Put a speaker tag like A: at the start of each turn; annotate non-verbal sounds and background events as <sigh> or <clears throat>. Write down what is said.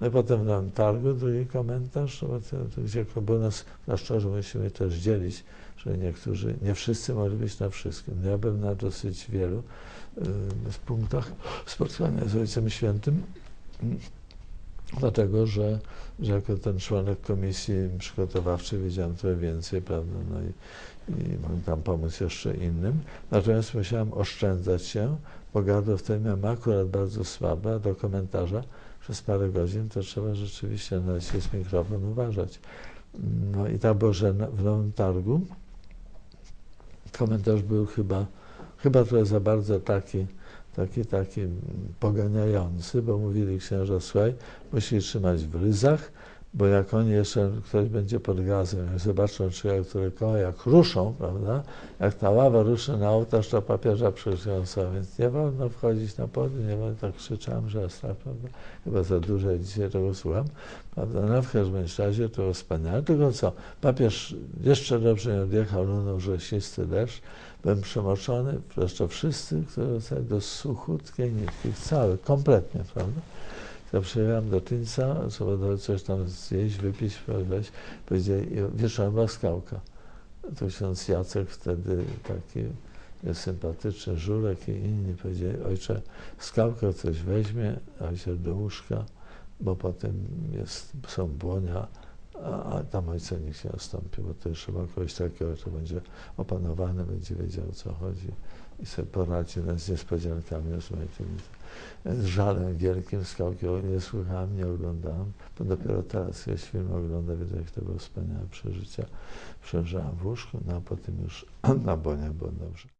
A: No i potem Nowym Targu drugi komentarz, gdzie bo nas na szczerze musimy też dzielić, że niektórzy, nie wszyscy mogli być na wszystkim. Ja byłem na dosyć wielu y, punktach spotkania z Ojcem Świętym, dlatego że, że jako ten członek komisji przygotowawczej wiedziałem trochę więcej, prawda, no i, i tam pomóc jeszcze innym. Natomiast musiałem oszczędzać się, bo gardło wtedy miałem akurat bardzo słabe, do komentarza przez parę godzin to trzeba rzeczywiście na jest mikrofon uważać. No i tak było, że w Nowym Targu komentarz był chyba, chyba trochę za bardzo taki, taki, taki poganiający, bo mówili księża, słuchaj, musisz trzymać w ryzach, bo jak oni jeszcze, ktoś będzie pod gazem, jak zobaczą człowieka, który koła, jak ruszą, prawda, jak ta ława ruszy na ołtarz, to papieża przykręcą, więc nie wolno wchodzić na podium, nie wolno, tak krzyczałem, że strach, prawda, chyba za dużo dzisiaj tego słucham, prawda, no w każdym razie to wspaniale, tylko co, papież jeszcze dobrze nie odjechał, lunął rześnisty deszcz, byłem przemoczony, zresztą wszyscy, którzy do suchutkiej nitki, cały, kompletnie, prawda, ja przyjechałem do Tyńca, trzeba coś tam zjeść, wypić, weź, powiedzieli, była skałka. To ksiądz Jacek wtedy taki sympatyczny, Żurek i inni powiedzieli, ojcze, skałkę coś weźmie, ojciec do łóżka, bo potem jest, są błonia, a, tam ojca nikt nie nastąpi, bo to trzeba kogoś takiego, kto będzie opanowany, będzie wiedział o co chodzi i sobie poradzi z niespodziankami rozmaitymi. Z żalem wielkim skałkiego nie słuchałem, nie oglądałem, bo dopiero teraz jest film ogląda, widzę, jak to było wspaniałe przeżycia. Przeżyłem w łóżku, no a potem już <clears throat> na bonie było dobrze.